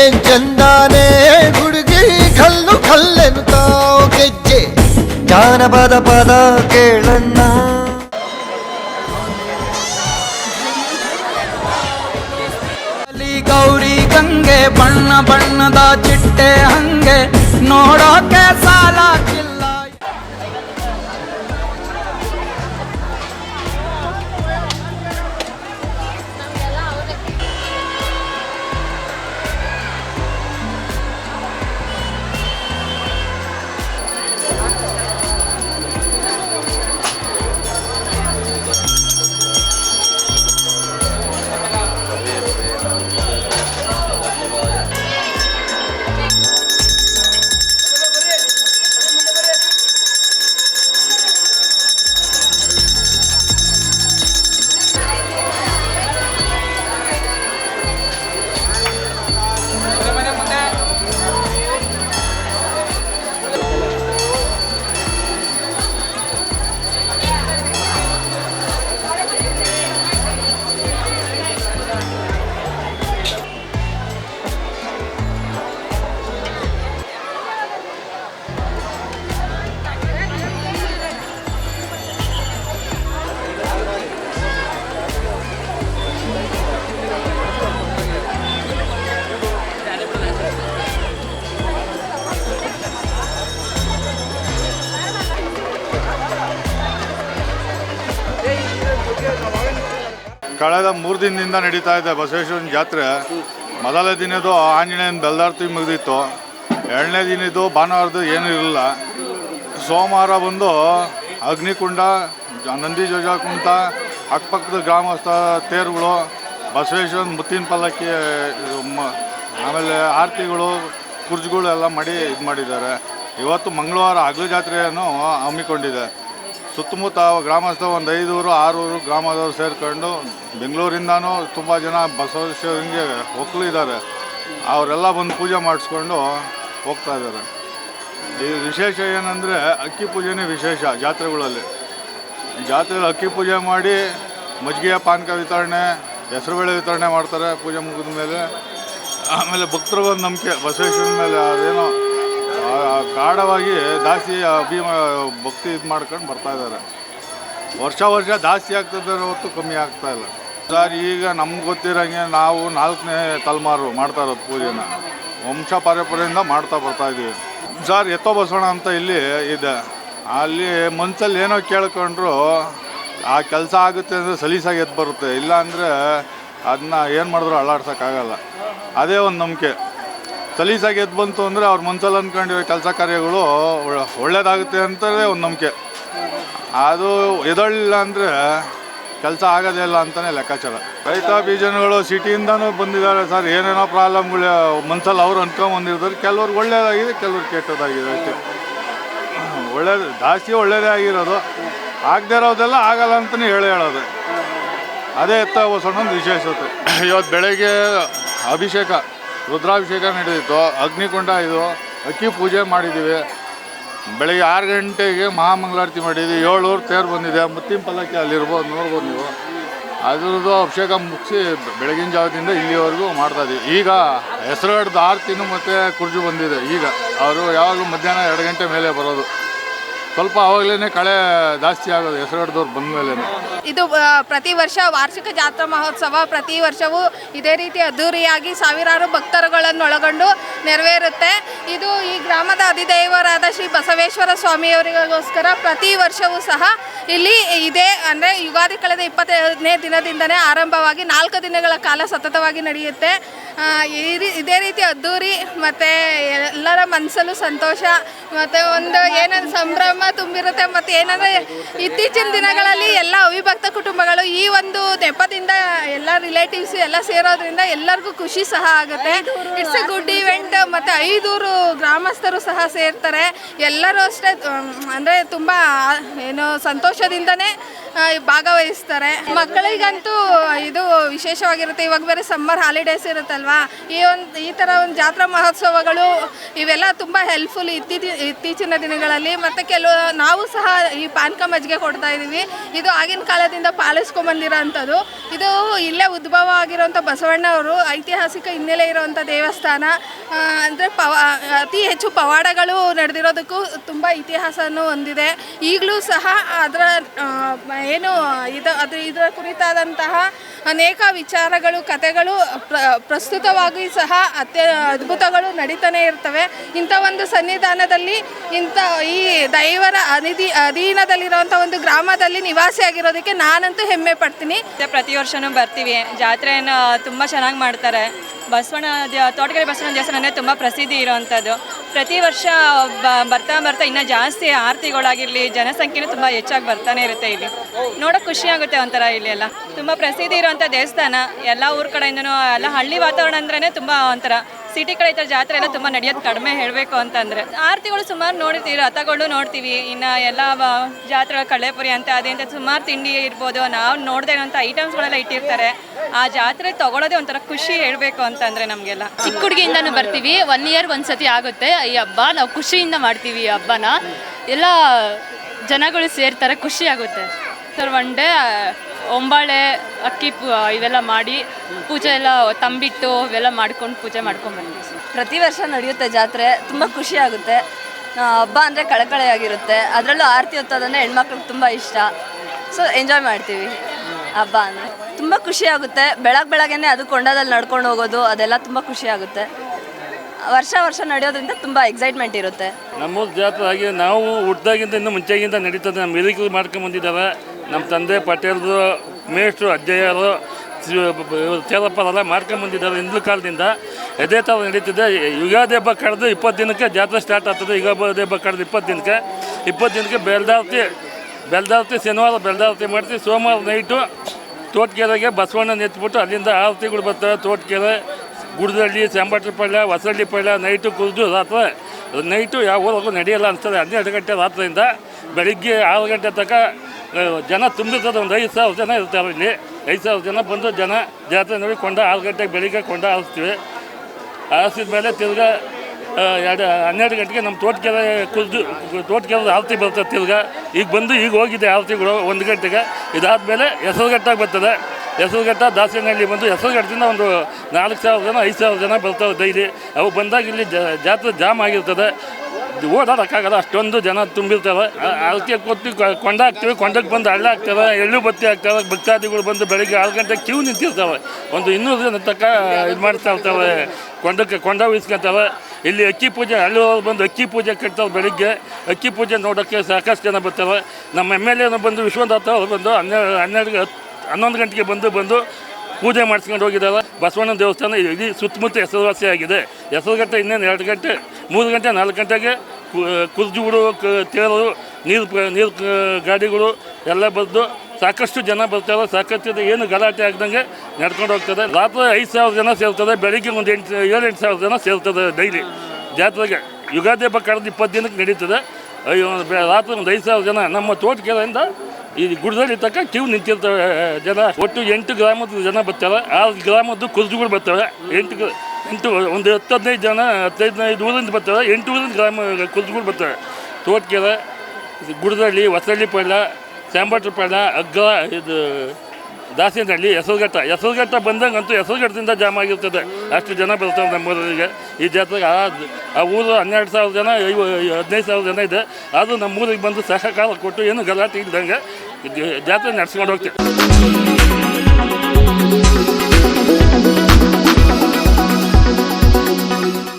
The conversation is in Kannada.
ಏನ್ ಚಂದಾನೆ ಹುಡುಗಿ ಕಲ್ಲು ಕಲ್ಲೆನ್ನುತ್ತಾವ್ ಗೆಜ್ಜೆ. ಜಾನಪದ ಪದ ಕೇಳಣ್ಣ. ಗೌರಿ ಗಂಗೆ ಬಣ್ಣ ಬಣ್ಣದ ಚಿಟ್ಟೆ ಹಂಗೆ ನೋಡೋಕೆ ಸಾಲಾಗಿಲ್ಲ ಕಳೆದ ಮೂರು ದಿನದಿಂದ ನಡೀತಾ ಇದೆ ಬಸವೇಶ್ವರನ ಜಾತ್ರೆ. ಮೊದಲ ದಿನದ್ದು ಆಂಜನೇಯನ ಬೆಲ್ದಾರ್ತಿ ಮುಗಿದಿತ್ತು. ಎರಡನೇ ದಿನದ್ದು ಭಾನುವಾರದ್ದು ಏನೂ ಇರಲಿಲ್ಲ. ಸೋಮವಾರ ಬಂದು ಅಗ್ನಿಕುಂಡ, ನಂದಿ ಜೋಜ ಕುಂಟ ಅಕ್ಕಪಕ್ಕದ ಗ್ರಾಮಸ್ಥ ತೇರುಗಳು, ಬಸವೇಶ್ವರನ ಮುತ್ತಿನ ಪಲ್ಲಕ್ಕಿ ಆಮೇಲೆ ಆರತಿಗಳು, ಕುರ್ಜ್ಗಳು ಎಲ್ಲ ಮಾಡಿ ಇದು ಮಾಡಿದ್ದಾರೆ. ಇವತ್ತು ಮಂಗಳವಾರ ಹಗಲು ಜಾತ್ರೆಯನ್ನು ಹಮ್ಮಿಕೊಂಡಿದೆ. ಸುತ್ತಮುತ್ತ ಗ್ರಾಮಸ್ಥ ಒಂದು ಐದೂರು, ಆರೂರು ಗ್ರಾಮದವರು ಸೇರಿಕೊಂಡು ಬೆಂಗಳೂರಿಂದನೂ ತುಂಬ ಜನ ಬಸವೇಶ್ವರಿಗೆ ಒಕ್ಕಲು ಇದ್ದಾರೆ ಅವರೆಲ್ಲ ಬಂದು ಪೂಜೆ ಮಾಡಿಸ್ಕೊಂಡು ಹೋಗ್ತಾ ಇದ್ದಾರೆ ಈ ವಿಶೇಷ ಏನಂದರೆ ಅಕ್ಕಿ ಪೂಜೆನೇ ವಿಶೇಷ ಜಾತ್ರೆಗಳಲ್ಲಿ. ಜಾತ್ರೆಯಲ್ಲಿ ಅಕ್ಕಿ ಪೂಜೆ ಮಾಡಿ ಮಜ್ಜಿಗೆಯ ಪಾನಕ ವಿತರಣೆ ಹೆಸರುಬೇಳೆ ವಿತರಣೆ ಮಾಡ್ತಾರೆ ಪೂಜೆ ಮುಗಿದ ಮೇಲೆ ಆಮೇಲೆ ಭಕ್ತರಿಗೊಂದು ನಂಬಿಕೆ, ಬಸವೇಶ್ವರನ ಮೇಲೆ ಅದೇನೋ ಗಾಢವಾಗಿ ದಾಸಿ ಅಭಿಮ ಭಕ್ತಿ ಇದು ಮಾಡ್ಕೊಂಡು ಬರ್ತಾ ಇದ್ದಾರೆ ವರ್ಷ ವರ್ಷ ದಾಸ್ತಿ ಆಗ್ತದೆ ಹೊತ್ತು ಕಮ್ಮಿ ಆಗ್ತಾ ಇಲ್ಲ. ಸರ್, ಈಗ ನಮ್ಗೆ ಗೊತ್ತಿರೋಂಗೆ ನಾವು ನಾಲ್ಕನೇ ತಲೆಮಾರು ಮಾಡ್ತಾ ಇರೋದು ಪೂಜೆನ. ವಂಶ ಪರಂಪರೆಯಿಂದ ಮಾಡ್ತಾ ಬರ್ತಾ ಇದ್ದೀವಿ ಸರ್, ಎತ್ತೋ ಬಸವಣ ಅಂತ ಇಲ್ಲಿ ಇದೆ. ಅಲ್ಲಿ ಮನ್ಸಲ್ಲಿ ಏನೋ ಕೇಳ್ಕೊಂಡ್ರು, ಆ ಕೆಲಸ ಆಗುತ್ತೆ ಅಂದರೆ ಸಲೀಸಾಗಿ ಎದ್ದು ಬರುತ್ತೆ. ಇಲ್ಲ ಅಂದರೆ ಅದನ್ನ ಏನು ಮಾಡಿದ್ರು ಅಳ್ಳಾಡ್ಸೋಕ್ಕಾಗಲ್ಲ ಅದೇ ಒಂದು ನಂಬಿಕೆ. ಸಲೀಸಾಗಿ ಎದ್ದು ಬಂತು ಅಂದರೆ ಅವ್ರ ಮನ್ಸಲ್ಲಿ ಅಂದ್ಕೊಂಡಿರೋ ಕೆಲಸ ಕಾರ್ಯಗಳು ಒಳ್ಳೆಯದಾಗುತ್ತೆ ಅಂತಲೇ ಒಂದು ನಂಬಿಕೆ. ಅದು ಎದಳಿಲ್ಲ ಅಂದರೆ ಕೆಲಸ ಆಗೋದೇ ಇಲ್ಲ ಅಂತಲೇ ಲೆಕ್ಕಾಚಾರ. ರೈತ ಬೀಜನಗಳು ಸಿಟಿಯಿಂದನೂ ಬಂದಿದ್ದಾರೆ ಸರ್. ಏನೇನೋ ಪ್ರಾಬ್ಲಮ್ಗಳು ಮನ್ಸಲ್ಲಿ ಅವ್ರು ಅಂದ್ಕೊಂಬಂದಿರ್ತಾರೆ ಕೆಲವ್ರಿಗೆ ಒಳ್ಳೇದಾಗಿದೆ, ಕೆಲವ್ರಿಗೆ ಕೆಟ್ಟದಾಗಿದೆ ಅಷ್ಟೇ. ಒಳ್ಳೇದು ಜಾಸ್ತಿ ಒಳ್ಳೇದೇ ಆಗಿರೋದು. ಆಗದೇ ಇರೋದೆಲ್ಲ ಆಗಲ್ಲ ಅಂತಲೇ ಹೇಳಿ ಹೇಳೋದು. ಅದೇ ಎತ್ತ ಒಂದು ವಿಶೇಷತೆ. ಇವತ್ತು ಬೆಳಗ್ಗೆ ಅಭಿಷೇಕ. ರುದ್ರಾಭಿಷೇಕ ನಡೆದಿತ್ತು, ಅಗ್ನಿಕುಂಡ ಇದು, ಅಕ್ಕಿ ಪೂಜೆ ಮಾಡಿದ್ದೀವಿ ಬೆಳಗ್ಗೆ ಆರು ಗಂಟೆಗೆ ಮಹಾಮಂಗಳಾರತಿ ಮಾಡಿದ್ವಿ. ಏಳೂರು ತೇರು ಬಂದಿದೆ. ಮುತ್ತಿನ ಪಲ್ಲಕ್ಕಿ ಅಲ್ಲಿರ್ಬೋದು, ನೋಡ್ಬೋದು ನೀವು. ಅದ್ರದ್ದು ಅಭಿಷೇಕ ಮುಗಿಸಿ ಬೆಳಗಿನ ಜಾವದಿಂದ ಇಲ್ಲಿವರೆಗೂ ಮಾಡ್ತಾ ಇದ್ದೀವಿ. ಈಗ ಹೆಸರು ಹಿಡ್ದು ಆರತಿನೂ ಮತ್ತು ಕುರ್ಜು ಬಂದಿದೆ. ಈಗ ಅವರು ಯಾವಾಗಲೂ ಮಧ್ಯಾಹ್ನ ಎರಡು ಗಂಟೆ ಮೇಲೆ ಬರೋದು. ಸ್ವಲ್ಪ ಆವಾಗಲೇ ಕಳೆ ಜಾಸ್ತಿ ಆಗೋದು ಹೆಸರು ಹಿಡ್ದವ್ರು ಬಂದ ಮೇಲೆ ಇದು ಪ್ರತಿ ವರ್ಷ ವಾರ್ಷಿಕ ಜಾತ್ರಾ ಮಹೋತ್ಸವ, ಪ್ರತಿ ವರ್ಷವೂ ಇದೇ ರೀತಿ ಅದ್ದೂರಿಯಾಗಿ ಸಾವಿರಾರು ಭಕ್ತರುಗಳನ್ನು ಒಳಗೊಂಡು ನೆರವೇರುತ್ತೆ. ಇದು ಈ ಗ್ರಾಮದ ಅಧಿದೈವರಾದ ಶ್ರೀ ಬಸವೇಶ್ವರ ಸ್ವಾಮಿಯವರಿಗೋಸ್ಕರ ಪ್ರತಿ ವರ್ಷವೂ ಸಹ ಇಲ್ಲಿ ಇದೇ, ಅಂದರೆ ಯುಗಾದಿ ಕಳೆದ ಇಪ್ಪತ್ತೈದನೇ ದಿನದಿಂದನೇ ಆರಂಭವಾಗಿ ನಾಲ್ಕು ದಿನಗಳ ಕಾಲ ಸತತವಾಗಿ ನಡೆಯುತ್ತೆ. ಇದೇ ರೀತಿ ಅದ್ದೂರಿ ಮತ್ತು ಎಲ್ಲರ ಮನಸ್ಸಲ್ಲೂ ಸಂತೋಷ, ಮತ್ತು ಒಂದು ಏನೊಂದು ಸಂಭ್ರಮ ತುಂಬಿರುತ್ತೆ ಮತ್ತು ಏನಂದರೆ ಇತ್ತೀಚಿನ ದಿನಗಳಲ್ಲಿ ಎಲ್ಲ ಅವಿಭಕ್ತ ಕುಟುಂಬಗಳು ಈ ಒಂದು ನೆಪದಿಂದ ಎಲ್ಲ ರಿಲೇಟಿವ್ಸ್ ಎಲ್ಲ ಸೇರೋದ್ರಿಂದ ಎಲ್ಲರಿಗೂ ಖುಷಿ ಸಹ ಆಗುತ್ತೆ. ಇಟ್ಸ್ ಎ ಗುಡ್ ಇವೆಂಟ್ ಮತ್ತು ಐದೂರು ಗ್ರಾಮಸ್ಥರು ಸಹ ಸೇರ್ತಾರೆ. ಎಲ್ಲರೂ ಅಷ್ಟೇ ಅಂದರೆ ತುಂಬ, ಏನು, ಸಂತೋಷದಿಂದನೇ ಭಾಗವಹಿಸ್ತಾರೆ. ಮಕ್ಕಳಿಗಂತೂ ಇದು ವಿಶೇಷವಾಗಿರುತ್ತೆ. ಇವಾಗ ಬೇರೆ ಸಮ್ಮರ್ ಹಾಲಿಡೇಸ್ ಇರುತ್ತಲ್ವಾ? ಈ ಒಂದು, ಈ ಥರ ಒಂದು ಜಾತ್ರಾ ಮಹೋತ್ಸವಗಳು ಇವೆಲ್ಲ ತುಂಬ ಹೆಲ್ಪ್ಫುಲ್ ಇತ್ತೀಚಿ, ಇತ್ತೀಚಿನ ದಿನಗಳಲ್ಲಿ. ಮತ್ತು ಕೆಲವು ನಾವು ಸಹ ಈ ಪಾನಕ ಮಜ್ಜಿಗೆ ಕೊಡ್ತಾ ಇದ್ದೀವಿ ಇದು ಆಗಿನ ಕಾಲದಿಂದ ಪಾಲಿಸ್ಕೊಂಬಂದಿರೋ ಅಂಥದ್ದು ಇದು ಇಲ್ಲೇ ಉದ್ಭವ ಆಗಿರೋಂಥ ಬಸವಣ್ಣವರು ಐತಿಹಾಸಿಕ ಹಿನ್ನೆಲೆ ಇರುವಂಥ ದೇವಸ್ಥಾನ. ಅಂದರೆ ಪವ, ಅತಿ ಹೆಚ್ಚು ಪವಾಡಗಳು ನಡೆದಿರೋದಕ್ಕೂ ತುಂಬ ಇತಿಹಾಸನೂ ಹೊಂದಿದೆ. ಈಗಲೂ ಸಹ ಅದರ ಏನು, ಇದು, ಅದು, ಇದರ ಕುರಿತಾದಂತಹ ಅನೇಕ ವಿಚಾರಗಳು, ಕಥೆಗಳು ಪ್ರ, ಪ್ರಸ್ತುತವಾಗಿ ಸಹ ಅತ್ಯ, ಅದ್ಭುತಗಳು ನಡೀತಾನೆ ಇರ್ತವೆ. ಇಂಥ ಒಂದು ಸನ್ನಿಧಾನದಲ್ಲಿ, ಇಂಥ ಈ ದೈವರ ಅನಿಧಿ, ಅಧೀನದಲ್ಲಿರುವಂಥ ಒಂದು ಗ್ರಾಮದಲ್ಲಿ ನಿವಾಸಿಯಾಗಿರೋದಕ್ಕೆ ನಾನಂತೂ ಹೆಮ್ಮೆ ಪಡ್ತೀನಿ. ಪ್ರತಿ ವರ್ಷನೂ ಬರ್ತೀವಿ. ಜಾತ್ರೆಯನ್ನು ತುಂಬ ಚೆನ್ನಾಗಿ ಮಾಡ್ತಾರೆ. ಬಸವಣ್ಣ ತೋಟಗೆರೆ ಬಸವಣ್ಣ ದೇವಸ್ಥಾನನೇ ತುಂಬ ಪ್ರಸಿದ್ಧಿ ಇರುವಂಥದ್ದು. ಪ್ರತಿ ವರ್ಷ ಬ- ಬರ್ತಾ ಬರ್ತಾ ಇನ್ನೂ ಜಾಸ್ತಿ ಆರತಿಗಳಾಗಿರಲಿ, ಜನಸಂಖ್ಯೆನೂ ತುಂಬ ಹೆಚ್ಚಾಗಿ ಬರ್ತಾನೆ ಇರುತ್ತೆ ಇಲ್ಲಿ. ನೋಡೋಕೆ ಖುಷಿಯಾಗುತ್ತೆ ಒಂಥರ ಇಲ್ಲಿ ಎಲ್ಲ. ತುಂಬ ಪ್ರಸಿದ್ಧಿ ಇರುವಂಥ ದೇವಸ್ಥಾನ. ಎಲ್ಲ ಊರ ಕಡೆಯಿಂದನೂ, ಎಲ್ಲ ಹಳ್ಳಿ ವಾತಾವರಣ ಅಂದ್ರೆ ತುಂಬ ಒಂಥರ. ಸಿಟಿ ಕಡೆ ಈ ಥರ ಜಾತ್ರೆ ಎಲ್ಲ ತುಂಬ ನಡೆಯೋದು ಕಡಿಮೆ ಹೇಳಬೇಕು ಅಂತಂದರೆ. ಆರತಿಗಳು ಸುಮಾರು ನೋಡ್ತೀವಿ ರಥಗಳು ನೋಡ್ತೀವಿ. ಇನ್ನು ಎಲ್ಲ ಜಾತ್ರೆ ಕಳೆಪುರಿ ಅಂತ ಅದೇಂತ ಸುಮಾರು ತಿಂಡಿ ಇರ್ಬೋದು. ನಾವು ನೋಡದೆ ಇರೋಂಥ ಐಟಮ್ಸ್ಗಳೆಲ್ಲ ಇಟ್ಟಿರ್ತಾರೆ. ಆ ಜಾತ್ರೆ ತಗೊಳ್ಳೋದೇ ಒಂಥರ ಖುಷಿ ಹೇಳಬೇಕು ಅಂತಂದರೆ ನಮಗೆಲ್ಲ. ಚಿಕ್ಕ ಹುಡುಗಿಯಿಂದನೂ ಬರ್ತೀವಿ. ಒನ್ ಇಯರ್ ಒಂದು ಸತಿ ಆಗುತ್ತೆ. ಈ ಹಬ್ಬ ನಾವು ಖುಷಿಯಿಂದ ಮಾಡ್ತೀವಿ ಈ ಹಬ್ಬನ. ಎಲ್ಲ ಜನಗಳು ಸೇರ್ತಾರೆ, ಖುಷಿ ಆಗುತ್ತೆ. ಸರ್ ಒನ್ ಡೇ ಒಂಬಾಳೆ ಅಕ್ಕಿ ಪೂ ಇವೆಲ್ಲ ಮಾಡಿ ಪೂಜೆ ಎಲ್ಲ ತಂಬಿಟ್ಟು ಇವೆಲ್ಲ ಮಾಡ್ಕೊಂಡು ಪೂಜೆ ಮಾಡ್ಕೊಂಡು ಬಂದ್ವಿ. ಸರ್ ಪ್ರತಿ ವರ್ಷ ನಡೆಯುತ್ತೆ ಜಾತ್ರೆ ತುಂಬ ಖುಷಿ ಆಗುತ್ತೆ. ಹಬ್ಬ ಅಂದರೆ ಕಳಕಳೆಯಾಗಿರುತ್ತೆ ಅದರಲ್ಲೂ ಆರತಿ ಹೊತ್ತೋದಂದರೆ ಹೆಣ್ಮಕ್ಳಿಗೆ ತುಂಬ ಇಷ್ಟ. ಸೊ ಎಂಜಾಯ್ ಮಾಡ್ತೀವಿ ಹಬ್ಬ ಅಂದರೆ. ತುಂಬ ಖುಷಿ ಆಗುತ್ತೆ. ಬೆಳಗ್ಗೆ ಬೆಳಗ್ಗೆನೆ ಅದು ಕೊಂಡದಲ್ಲಿ ನಡ್ಕೊಂಡು ಹೋಗೋದು ಅದೆಲ್ಲ ತುಂಬ ಖುಷಿ ಆಗುತ್ತೆ. ವರ್ಷ ವರ್ಷ ನಡೆಯೋದ್ರಿಂದ ತುಂಬ ಎಕ್ಸೈಟ್ಮೆಂಟ್ ಇರುತ್ತೆ. ನಮ್ಮ ಜಾತ್ರೆ ಹಾಗೆ ನಾವು ಹುಟ್ಟಿದಾಗಿಂದ ಇನ್ನು ಮುಂಚೆಗಿಂತ ನಡೀತದೆ. ನಮ್ಮ ಹಿರಿಕರು ಮಾಡ್ಕೊಂಡು ಬಂದಿದ್ದಾರೆ ನಮ್ಮ ತಂದೆ ಪಟೇಲ್ದು ಮೇಷ್ಟ್ರು, ಅಜ್ಜಯ್ಯರು ಚೇರಪ್ಪರೆಲ್ಲ ಮಾಡ್ಕೊಂಡ್ಬಂದಿದ್ದಾರೆ ಹಿಂದ್ಲ ಕಾಲದಿಂದ ಅದೇ ಥರ ನಡೀತಿದೆ. ಯುಗಾದಿ ಹಬ್ಬ ಕಳೆದು ಇಪ್ಪತ್ತು ದಿನಕ್ಕೆ ಜಾತ್ರೆ ಸ್ಟಾರ್ಟ್ ಆಗ್ತದೆ. ಯುಗಾದಿ ಹಬ್ಬ ಕಳೆದು ಇಪ್ಪತ್ತು ದಿನಕ್ಕೆ. ಇಪ್ಪತ್ತು ದಿನಕ್ಕೆ ಬೆಲ್ದಾರ್ತಿ ಬೆಲ್ದಾರ್ತಿ ಶನಿವಾರ ಬೆಲ್ದಾರ್ತಿ ಮಾಡ್ತೀವಿ. ಸೋಮವಾರ ನೈಟು ತೋಟಕೆರೆಗೆ ಬಸವಣ್ಣ ಎತ್ಬಿಟ್ಟು ಅಲ್ಲಿಂದ ಆರತಿಗಳು ಬರ್ತವೆ ತೋಟಕೆರೆ, ಗುಡದಳ್ಳಿ ಪಳ್ಳ ಹೊಸಳ್ಳಿ ಪಳ್ಳ ನೈಟು ಕುರಿದು ರಾತ್ರಿ. ನೈಟು ಯಾವ ಊರಿಗೂ ನಡೆಯಲ್ಲ ಅನ್ಸ್ತದೆ. ಹನ್ನೆರಡು ಗಂಟೆ ರಾತ್ರಿಯಿಂದ ಬೆಳಿಗ್ಗೆ ಆರು ಗಂಟೆ ತನಕ ಜನ ತುಂಬಿರ್ತದೆ, ಒಂದು ಐದು ಸಾವಿರ ಜನ ಇರ್ತಾರೆ ಇಲ್ಲಿ. ಐದು ಸಾವಿರ ಜನ ಬಂದು ಜನ ಜಾತ್ರೆ ನೋಡಿ ಕೊಂಡ ಆರು ಗಂಟೆಗೆ ಬೆಳಿಗ್ಗೆ ಕೊಂಡ ಆರಿಸ್ತೀವಿ ಆರಿಸಿದ ಮೇಲೆ ತಿರ್ಗ ಎರಡು, ಹನ್ನೆರಡು ಗಂಟೆಗೆ ನಮ್ಮ ತೋಟಕೆರೆ ಕುದ್ದು ತೋಟಕೆರೆ ಆರತಿ ಬರ್ತದೆ ತಿರ್ಗ. ಈಗ ಬಂದು ಈಗ ಹೋಗಿದೆ ಆರತಿಗಳು ಒಂದು ಗಂಟೆಗೆ. ಇದಾದಮೇಲೆ ಹೆಸರುಘಟ್ಟಾಗಿ ಬರ್ತದೆ. ಹೆಸರುಘಟ್ಟ ದಾಸನಹಳ್ಳಿ ಬಂದು ಹೆಸರುಘಟ್ಟದಿಂದ ಒಂದು ನಾಲ್ಕು ಸಾವಿರ ಜನ, ಐದು ಸಾವಿರ ಜನ ಬರ್ತಾವೆ ಡೈಲಿ. ಅವು ಬಂದಾಗ ಇಲ್ಲಿ ಜಾತ್ರೆ ಜಾಮ್ ಆಗಿರ್ತದೆ. ಓಡಾಡೋಕ್ಕಾಗಲ್ಲ, ಅಷ್ಟೊಂದು ಜನ ತುಂಬಿರ್ತಾರೆ ಆ- ಅದಕ್ಕೆ ಕೊಟ್ಟು ಕೊಂಡ ಹಾಕ್ತೀವಿ, ಕೊಂಡಕ್ಕೆ ಬಂದು ಹಳ್ಳ ಹಾಕ್ತಾರೆ ಎಳ್ಳು ಬತ್ತಿ ಹಾಕ್ತಾರೆ ಭಕ್ತಾದಿಗಳು ಬಂದು ಬೆಳಿಗ್ಗೆ ಆರು ಗಂಟೆಗೆ ಕ್ಯೂ ನಿಂತಿರ್ತಾವೆ. ಒಂದು ಇನ್ನೂರು ಜನ ತಕ್ಕ ಇದು ಮಾಡ್ತಾ ಇರ್ತಾರೆ ಕೊಂಡಕ್ಕೆ ಕೊಂಡ ಉಯಿಸ್ಕೊಂತಾರೆ ಇಲ್ಲಿ ಅಕ್ಕಿ ಪೂಜೆ, ಹಳ್ಳಿಯವ್ರು ಬಂದು ಅಕ್ಕಿ ಪೂಜೆ ಕಟ್ತಾರೆ ಬೆಳಿಗ್ಗೆ. ಅಕ್ಕಿ ಪೂಜೆ ನೋಡೋಕ್ಕೆ ಸಾಕಷ್ಟು ಜನ ಬರ್ತಾರೆ. ನಮ್ಮ ಎಂ ಎಲ್ ಎನ ಬಂದು ವಿಶ್ವನಾಥ ಅವರು ಬಂದು ಹನ್ನೆರಡು ಹನ್ನೆರಡು ಹತ್ತು ಹನ್ನೊಂದು ಗಂಟೆಗೆ ಬಂದು ಬಂದು ಪೂಜೆ ಮಾಡಿಸ್ಕೊಂಡು ಹೋಗಿದ್ದಲ್ಲ ಬಸವಣ್ಣ ದೇವಸ್ಥಾನ ಇಡೀ ಸುತ್ತಮುತ್ತ ಹೆಸರುವಾಸಿಯಾಗಿದೆ ಹೆಸರುಗಟ್ಟೆ ಇನ್ನೇನು ಎರಡು ಗಂಟೆ, ಮೂರು ಗಂಟೆ, ನಾಲ್ಕು ಗಂಟೆಗೆ ಕುರ್ಜುಗಳು ತೇರು, ನೀರು ನೀರು ಗಾಡಿಗಳು ಎಲ್ಲ ಬಂದು ಸಾಕಷ್ಟು ಜನ ಬರ್ತಾರೆ. ಸಾಕಷ್ಟು ಏನು ಗಲಾಟೆ ಆಗ್ದಂಗೆ ನಡ್ಕೊಂಡು ಹೋಗ್ತದೆ. ರಾತ್ರಿ ಐದು ಸಾವಿರ ಜನ ಸೇರ್ತದೆ. ಬೆಳಿಗ್ಗೆ ಒಂದು ಎಂಟು ಏಳೆಂಟು ಸಾವಿರ ಜನ ಸೇರ್ತದೆ ಡೈಲಿ. ಜಾತ್ರೆಗೆ ಯುಗಾದಿ ಹಬ್ಬ ಕಳೆದ ಇಪ್ಪತ್ತು ದಿನಕ್ಕೆ ನಡೀತದೆ. ರಾತ್ರಿ ಒಂದು ಐದು ಸಾವಿರ ಜನ. ನಮ್ಮ ತೋಟಕೆರೆಯಿಂದ ಈ ಗುಡ್ಡದಲ್ಲಿ ತಕ್ಕ ಕ್ಯೂ ನಿಂತಿರ್ತಾರೆ ಜನ. ಒಟ್ಟು ಎಂಟು ಗ್ರಾಮದ ಜನ ಬರ್ತಾರೆ. ಆರು ಗ್ರಾಮದ್ದು ಕುರ್ಜುಗಳು ಬರ್ತಾರೆ. ಎಂಟು ಎಂಟು, ಒಂದು ಹತ್ತು ಹದಿನೈದು ಜನ, ಹದಿನೈದು ಊರಿಂದ ಬರ್ತಾರೆ. ಎಂಟು ಊರಿಂದ ಗ್ರಾಮ ಕುರ್ಜುಗಳು ಬರ್ತಾರೆ. ತೋಟಕೆರೆ ಗುಡ್ದಳ್ಳಿ ಹೊಸಳ್ಳಿ ಪಳ್ಳ ಸ್ಯಾಂಬಟ್ರ ಪಳ್ಳ ಅಗ್ಗ ಇದು ದಾಸನಹಳ್ಳಿ ಹೆಸರುಘಟ್ಟ ಹೆಸರುಘಟ್ಟ ಬಂದಂಗಂತೂ ಹೆಸರುಘಟ್ಟದಿಂದ ಜಾಮ್ ಆಗಿರ್ತದೆ. ಅಷ್ಟು ಜನ ಬರ್ತಾರೆ ನಮ್ಮೂರಿಗೆ. ಈ ಜಾತ್ರೆಗೆ ಆ ಆ ಊರು ಹನ್ನೆರಡು ಸಾವಿರ ಜನ ಐವ ಹದಿನೈದು ಸಾವಿರ ಜನ ಇದೆ. ಅದು ನಮ್ಮೂರಿಗೆ ಬಂದು ಸಹಕಾರ ಕೊಟ್ಟು ಏನು ಗಲಾಟೆ ಇದ್ದಂಗೆ ಜಾತ್ರೆ ನಡೆಸ್ಕೊಂಡು ಹೋಗ್ತೀವಿ.